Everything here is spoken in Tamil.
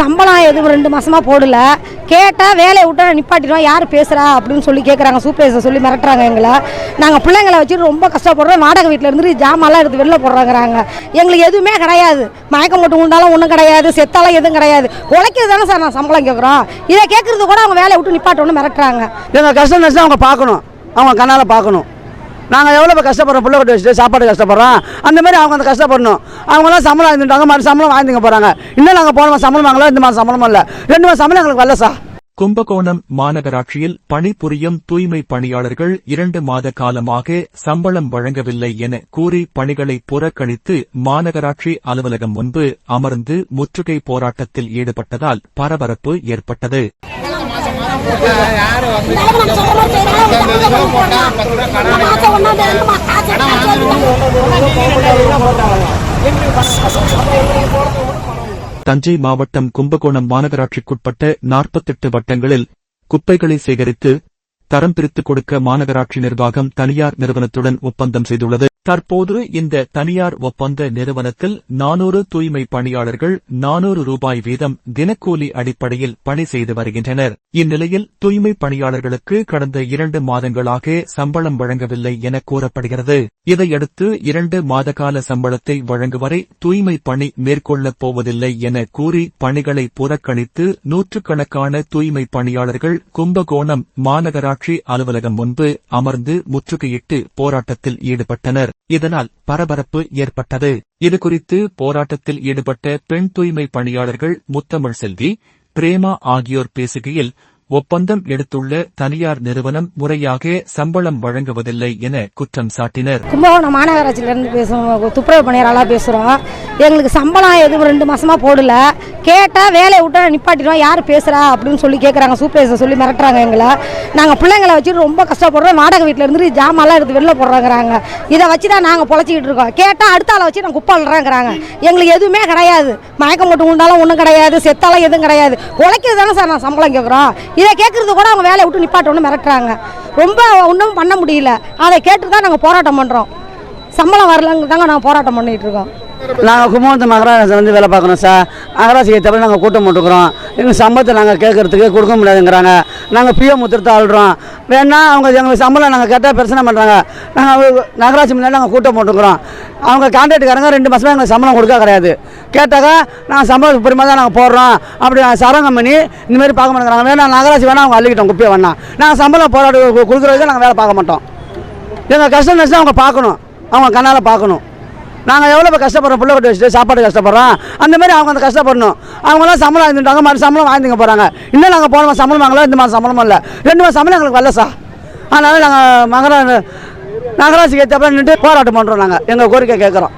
சம்பளம் எதுவும் ரெண்டு மாதமாக போடல. கேட்டால் வேலையை விட்டா நிப்பாட்டிடுவோம் யார் பேசுகிறா அப்படின்னு சொல்லி கேட்குறாங்க சூப்பர்வைசர் சொல்லி மிரட்டுறாங்க எங்களை. நாங்கள் பிள்ளைங்களை வச்சுட்டு ரொம்ப கஷ்டப்படுறோம். வாடகை வீட்டில் இருந்து ஜாமான்லாம் எடுத்து வெளில போடுறாங்கிறாங்க. எங்களுக்கு எதுவுமே கிடையாது. மயக்கம் போட்டு உண்டாலும் ஒன்றும் கிடையாது. செத்தாலும் எதுவும் கிடையாது. உழைக்கிறது தானே சார் நான் சம்பளம் கேட்குறோம் இதை கேட்குறது கூட அவங்க வேலையை விட்டு நிப்பாட்டணும்னு மிரட்டுறாங்க. எங்கள் கஷ்டம் நஷ்டம் அவங்க பார்க்கணும். அவங்க கண்ணால் பார்க்கணும். நாங்கள் எவ்வளோ கஷ்டப்படுறோம்? பிள்ளை கட்டி வச்சுட்டு சாப்பாடு கஷ்டப்படுறோம். அந்த மாதிரி அவங்க அந்த கஷ்டப்படணும். அவங்களாம் சம்பளம் வாங்கிட்டாங்க மறு சம்பளம் வாங்கிங்க போகிறாங்க இன்னும் நாங்கள் போன மாதம் சம்பளம் வாங்கலாம் இந்த மாதம் சம்பளமும் இல்லை. ரெண்டு மாதம் சம்பளம் எங்களுக்கு வரல சார். கும்பகோணம் மாநகராட்சியில் பணிபுரியும் தூய்மை பணியாளர்கள் இரண்டு மாத காலமாக சம்பளம் வழங்கவில்லை என கூறி பணிகளை புறக்கணித்து மாநகராட்சி அலுவலகம் முன்பு அமர்ந்து முற்றுகை போராட்டத்தில் ஈடுபட்டதால் பரபரப்பு ஏற்பட்டது. தஞ்சை மாவட்டம் கும்பகோணம் மாநகராட்சிக்குட்பட்ட நாற்பத்தெட்டு வட்டங்களில் குப்பைகளை சேகரித்து தரம் பிரித்துக் கொடுக்க மாநகராட்சி நிர்வாகம் தனியார் நிறுவனத்துடன் ஒப்பந்தம் செய்துள்ளது. தற்போது இந்த தனியார் ஒப்பந்த நிறுவனத்தில் நானூறு தூய்மை பணியாளர்கள் நானூறு ரூபாய் வீதம் தினக்கூலி அடிப்படையில் பணி செய்து வருகின்றனர். இந்நிலையில் தூய்மை பணியாளர்களுக்கு கடந்த இரண்டு மாதங்களாக சம்பளம் வழங்கவில்லை என கூறப்படுகிறது. இதையடுத்து இரண்டு மாதகால சம்பளத்தை வழங்குவரை தூய்மை பணி மேற்கொள்ளப் போவதில்லை என கூறி பணிகளை புறக்கணித்து நூற்றுக்கணக்கான தூய்மை பணியாளர்கள் கும்பகோணம் மாநகராட்சி அலுவலகம் முன்பு அமர்ந்து முற்றுகையிட்டு போராட்டத்தில் ஈடுபட்டனர். இதனால் பரபரப்பு ஏற்பட்டது. இதுகுறித்து போராட்டத்தில் ஈடுபட்ட பெண் தூய்மை பணியாளர்கள் முத்தமிழ் செல்வி பிரேமா ஆகியோர் பேசுகையில் ஒப்பந்தம் எடுத்துள்ள தனியார் நிறுவனம் முறையாக சம்பளம் வழங்குவதில்லை என குற்றம் சாட்டினர். கும்பகோணம் மாநகராட்சியிலேருந்து பேசுவோம் துப்புரவு பணியாளராக பேசுகிறோம் எங்களுக்கு சம்பளம் எதுவும் ரெண்டு மாசமா போடல. கேட்டால் வேலையை விட்டா நிப்பாட்டிடுவோம் யார் பேசுகிறா அப்படின்னு சொல்லி கேட்குறாங்க சூப்பர்வைசர் சொல்லி மிரட்டுறாங்க எங்களை. நாங்கள் பிள்ளைங்களை வச்சு ரொம்ப கஷ்டப்படுறோம் வாடகை வீட்டில் இருந்து ஜாமான்லாம் எடுத்து வெளில போடுறாங்கிறாங்க. இதை வச்சு தான் நாங்கள் பொழைச்சிக்கிட்டு இருக்கோம். கேட்டால் அடுத்த ஆளை வச்சு நான் குப்பாளுறாங்கிறாங்க எங்களுக்கு எதுவுமே கிடையாது. மயக்கம் மட்டும் உண்டாலும் ஒன்றும் கிடையாது செத்தாலும் எதுவும் கிடையாது. உழைக்கிறது தானே சார் நான் சம்பளம் கேட்குறோம் இதை கேட்குறது கூட அவங்க வேலையை விட்டு நிப்பாட்டணும்னு மிரட்டுறாங்க. ரொம்ப ஒன்றும் பண்ண முடியல. அதை கேட்டு தான் நாங்கள் போராட்டம் பண்ணுறோம் சம்பளம் வரலங்க தாங்க நாங்கள் போராட்டம் பண்ணிகிட்டு இருக்கோம். நாங்கள் கும்பகோணத்து மகராஜ் வந்து வேலை பார்க்குறோம் சார். நகராட்சி தவிர நாங்கள் கூட்டம் போட்டுக்கிறோம். எங்கள் சம்பளத்தை நாங்கள் கேட்கறதுக்கு கொடுக்க முடியாதுங்கிறாங்க. நாங்கள் பிஓ முத்திரத்தை ஆள்றோம். வேணா அவங்க எங்களுக்கு சம்பளம் நாங்கள் கேட்டால் பிரச்சனை பண்ணுறாங்க நாங்கள் நகராட்சி முன்னாடி நாங்கள் கூட்டம் போட்டுக்கிறோம் அவங்க கான்ட்ராக்டுக்காரங்க ரெண்டு மாதமாக எங்களுக்கு சம்பளம் கொடுக்க கிடையாது. கேட்டாக்கா நாங்கள் சம்பளம் பெருமா தான் நாங்கள் போடுறோம். அப்படி சரங்கம் பண்ணி இந்த மாதிரி பார்க்க மாட்டேங்கிறாங்க. வேணா நகராட்சி வேணா அவங்க அள்ளிக்கிட்டோம் குப்பையை வேணா. நாங்கள் சம்பளம் போராடி கொடுக்குறது நாங்கள் வேலை பார்க்க மாட்டோம். எங்கள் கஷ்டம் நஷ்டம் அவங்க பார்க்கணும். அவங்க கண்ணால் பார்க்கணும். நாங்கள் எவ்வளோ கஷ்டப்படுறோம்? பிள்ளை கொட்டி வச்சுட்டு சாப்பாடு கஷ்டப்படுறோம். அந்த மாதிரி அவங்க அந்த கஷ்டப்படணும். அவங்களாம் சம்பளம் வாங்கிட்டாங்க மறு சம்பளம் வாங்கிங்க போகிறாங்க இன்னும் நாங்கள் போன மாதம் சம்பளம் வாங்கலாம் இந்த மாதம் சம்பளம் இல்லை. ரெண்டு மாதம் சம்பளம் எங்களுக்கு வரல சார். அதனால் நாங்கள் மகரா நகராட்சிக்கு ஏற்றப்பட நின்று போராட்டம் பண்ணுறோம் நாங்கள் எங்கள் கோரிக்கை கேட்குறோம்